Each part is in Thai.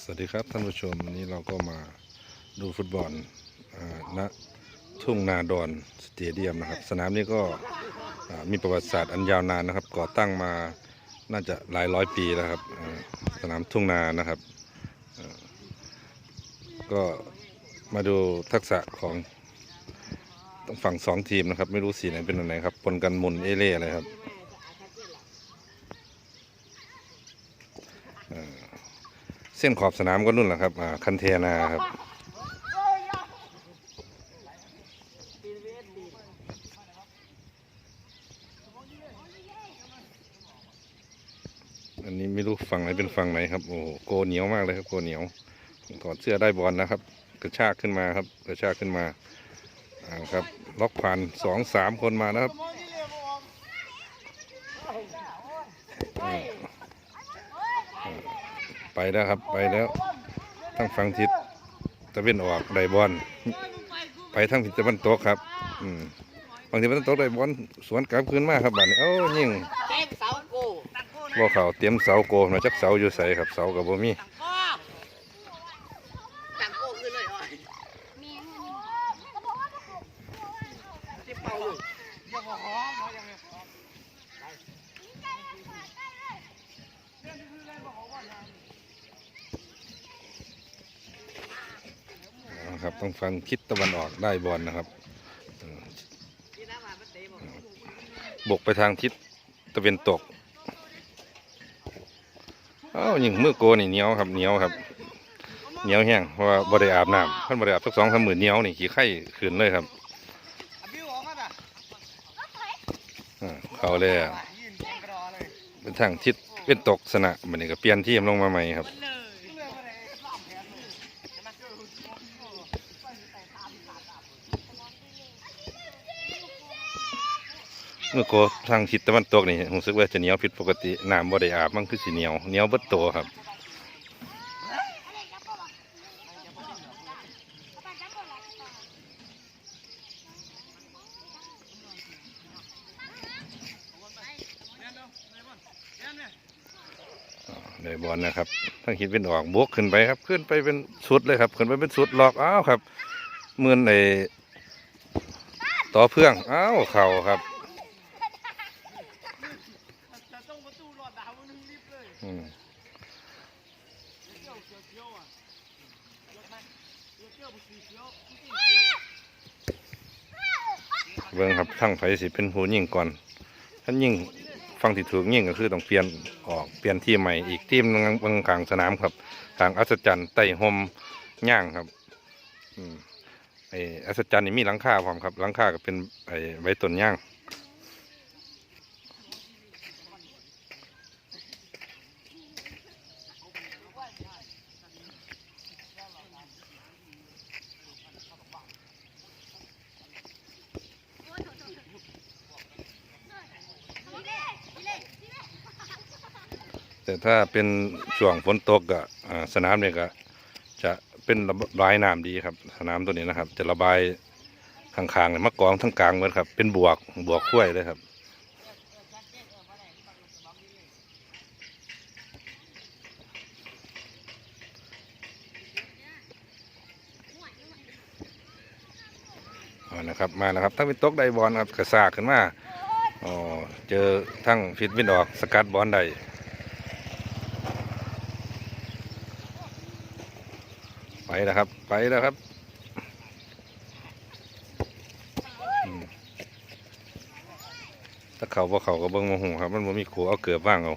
สวัสดีครับท่านผู้ชมวันนี้เราก็มาดูฟุตบอลณทุ่งนาดอนสเตเดียมนะครับ สนามนี้ก็มีประวัติศาสตร์อันยาวนานนะครับ ก่อตั้งมาน่าจะหลายร้อยปีแล้วครับสนามทุ่งนานะครับ ก็มาดูทักษะของฝั่งสองทีมนะครับ ไม่รู้สีไหนเป็นอันไหนครับปนกันมุนเอเล่อะไรครับ ส้นขอบสนามก็นู่นแหละครับคันเทนาครับอันนี้ไม่รู้ฝั่งไหนเป็นฝั่งไหนครับโอ้โหโกเหนียวมากเลยครับโกเหนียวถอดเสื้อได้บอลนะครับ กระชากขึ้นมาครับ กระชากขึ้นมาเอาครับ ล็อกผ่านสองสามคนมานะครับอ่า ไปแล้วครับไปแล้วทั้งฝั่งทิศตะเวนออกได้บอลไปทั้งทิศตะวันตกครับ อืมบางทีตะวันตกได้บอลสวนกลับคืนมาครับบัดนี้เอ้ายิงแจ้งเสาโกบ่เขาเตรียมเสาโกมาจักเสาอยู่ใสครับเสากับบ่มี ตังโก้ตังโก้ขึ้นเลยอะที่เป่าอยู่ นะครับ ต้องฟังทิศตะวันออกได้บอลนะครับที่น้ำมามันเตะบอกบกไปทางทิศตะเวนตกเอ้ายิงมือโกนี่เหนียวครับเหนียวครับเหนียวแห้งเพราะว่าบ่ได้อาบน้ำท่านบ่ได้อาบสักสองสามหมื่นเหนียวนี่ขี้ไข้ขึ้นเลยครับบิวออกมาน่ะอ่าเขาเลยอะยืนกระดอเลยเป็นทางทิศเป็นตกสนะมันนี่ก็เปลี่ยนที่ลงมาใหม่ครับ เลย เรื่องอะไรสามแผนเลย เมื่อโกทางทิศตะวันตกนี่รู้สึกว่าจะเหนียวผิดปกติน้ำบ่ได้อาบมันคือสีเหนียวเหนียวเบิดโตวครับได้บอลนะครับทั้งคิดเป็นออกบวกขึ้นไปครับ ขึ้นไปเป็นสุดเลยครับ ขึ้นไปเป็นสุดหลอกอ้าวครับเมือนในต่อเพื่องอ้าวเข่าครับ จะต้องประตูหลอดดาวนึงรีบเลย อืมเวเกี่ยวเกี่ยวอะเกี่ยวไหมเกี่ยวเกี่ยวสีเกี่ยวสีเกี่ยวเบิ่งครับทั้งไฟสิเป็นผู้ยิ่งก่อนท่านยิ่งฟังที่ถูกยิ่งก็คือต้องเปลี่ยนออกเปลี่ยนที่ใหม่อีกทีมหนึงบางกลางสนามครับทางอัศจรรย์ไต่หมย่างครับอืมไออัศจรรย์นี่มีหลังคาพร้อมครับหลังคาก็เป็นไอไว้ต้นย่าง แต่ถ้าเป็นช่วงฝนตกก็อ่าสนามเนี่ยก็จะเป็นระบายน้ำดีครับ สนามตัวนี้นะครับ จะระบายข้างๆเนี่ยมากองทั้งกลางเหมือนครับ เป็นบวกบวกขั้วเลยครับนะครับมาแล้วครับทั้งเป็นตกไดบอลครับกระซากขึ้นมาอ๋อเจอทั้งฟิตวินออกสกัดบอลได้ไป แล้วครับ ไปแล้วครับถ้าเขาบ่เขาก็เบิ่งโมโหครับ มันบ่มีครูเอาเกือบว่างเอา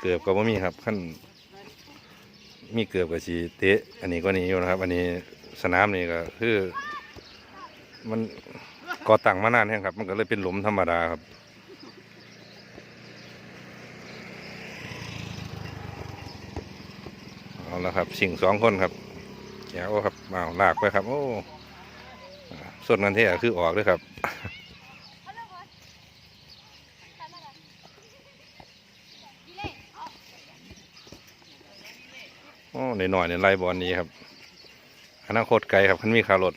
เก้เกือบก็บ่มีครับขั้นมีเกือบกับสีเตะ อันนี้ก็นี้อยู่นะครับ อันนี้สนามนี่ก็คือมัน ก่อตั้งมานานแห้งครับ มันก็เลยเป็นหลุมธรรมดาครับเอาละครับ สิ่งสองคนครับแก้วครับเอาลากไปครับ โอ้ส่วนกันเท่คือออกด้วยครับโอ้หน่อยๆเนี่ยไล่บอลนี้ครับอนาคตไกลครับคันมีคารถ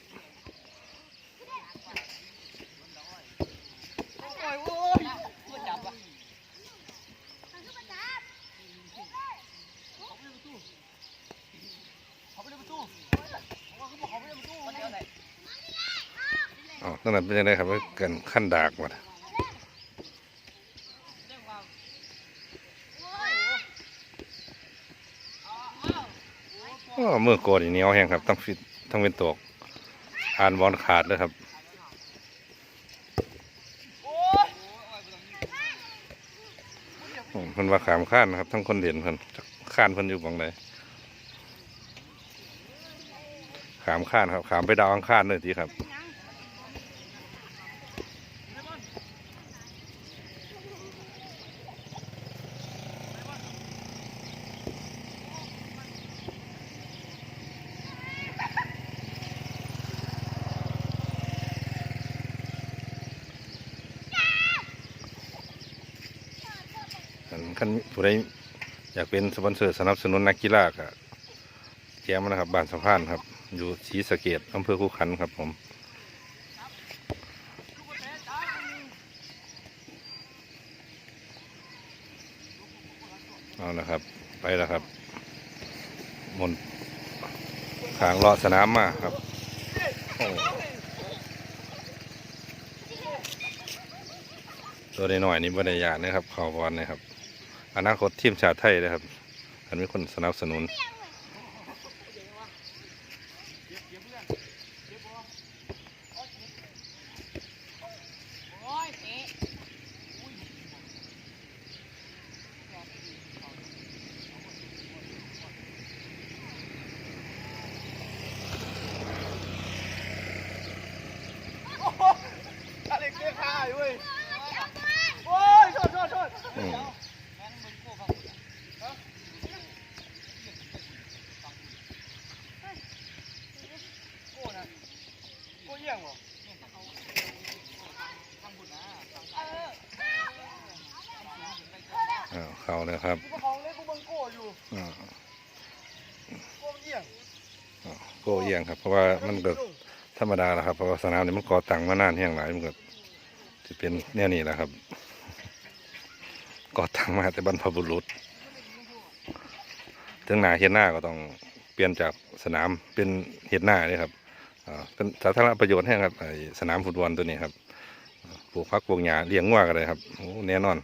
อ๋อตั้งแต่ เป็นยังไงครับว่าเกินขั้นดากหมดอ๋อมือโกดอีเหนียวแห้งครับต้องฟิตต้องเป็นตกอ่านบอลขาดเลยครับมเพิ่นว่าขามข้านนะครับ ทั้งคนเด่นเพิ่นข้านเพิ่นอยู่บังใดขามข้านครับ ขามไปดาวอังคารเลยทีครับ คันผู้ใดอยากเป็นสปอนเซอร์สนับสนุนนักกีฬาก็แจ้งมานะครับบ้านสะพานครับ อยู่ศรีสะเกดอำเภอคูขันครับผมเอาละครับ ไปแล้วครับมนทางเลาะสนามมาครับตัวน้อยๆนี่บริยานนะครับข่าบอลนะครับ อนาคตทีมชาติไทยนะครับอันมีคนสนับสนุน โอ้ยเตะ อะไรเกลี้ยข้าอยู่เว้ยโอ้ยโทษโทษโทษ อืม โก้นะโก้เยี่ยงเหรอ อ้าว เข้าเลยครับกูประคองเล็กกูบังโก้อยู่อ่าโก้เยี่ยงอ่าโก้เอียงครับ เพราะว่ามันก็ธรรมดาแหละครับ เพราะว่าสนามนี้มันก่อตั้งมานานแห่งหลายมันก็จะเป็นแนวนี้แหละครับ ก่อตั้งมาแต่บรรพบุรุษ ถึงหนาเฮ็ดหน้าก็ต้องเปลี่ยนจากสนามเป็นเฮ็ดหน้านี่ครับอ่าเป็นสาธารณประโยชน์ให้ครับไอ้สนามฟุตบอลตัวนี้ครับอ่าปลูกพักปลูกหญ้าเลี้ยงงัวกันเลยครับโอ้แน่นอน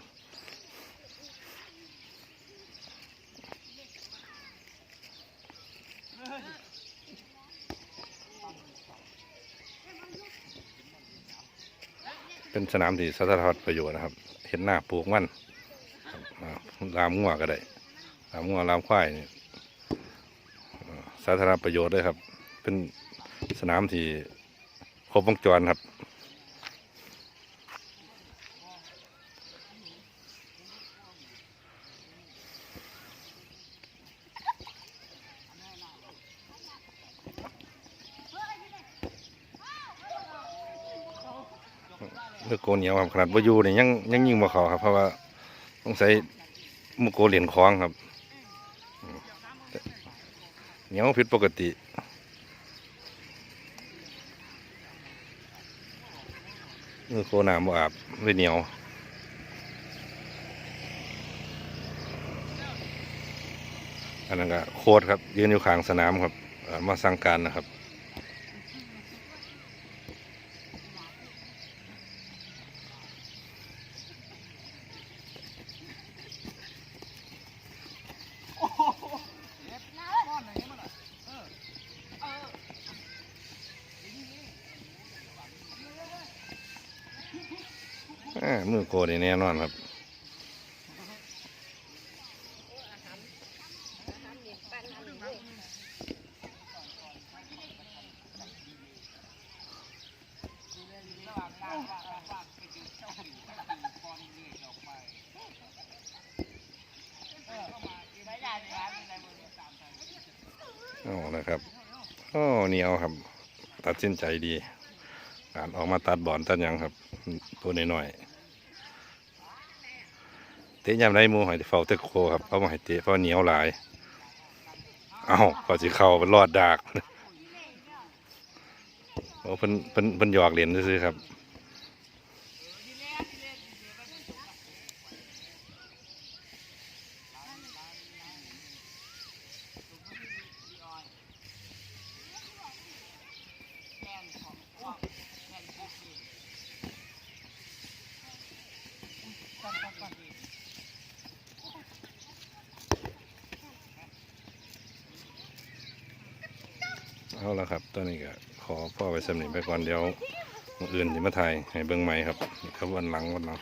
เป็นสนามที่สาธารณประโยชน์นะครับ เห็นหน้าปลูกมันราลามงัวก็ได้ลามงัวลามควายนี่สาธารณประโยชน์ด้วยครับ เป็นสนามที่ครบวงจรครับ เลือกโกเหนียวครับขนาดว่าอยู่เนี่ยยังยังยิงบ่เขาครับ เพราะว่าต้องใช้มุโกเหรียญคล้องครับเหนียวผิดปกติมือโกน้ำบ่อาบเลยเหนียวอันนั้นก็โคตรครับยืนอยู่ข้างสนามครับมาสั่งการนะครับ มือโกนี่แน่นอนครับโอ้นะครับ โอ้เหนียวครับ ตัดสินใจดี การออกมาตัดบอลตัดยังครับ ตัวน้อยๆเตะยามไรหมูหอยเฝ้าเตะโคครับเอามาให้เตะเพราะเหนียวหลาย เอาก็สิเข้าเป็นรอดดากโอ้เพิ่นเพิ่นเพิ่นหยอกเหรียญซื้อๆครับ แเอาละครับตัวนี้ก็ขอพ่อไปสำเนีไปก่อนเดี๋ยวอื่นจะมาถ่ายให้เบิ้งใหม่ครับครับวันหลังวันเนาะ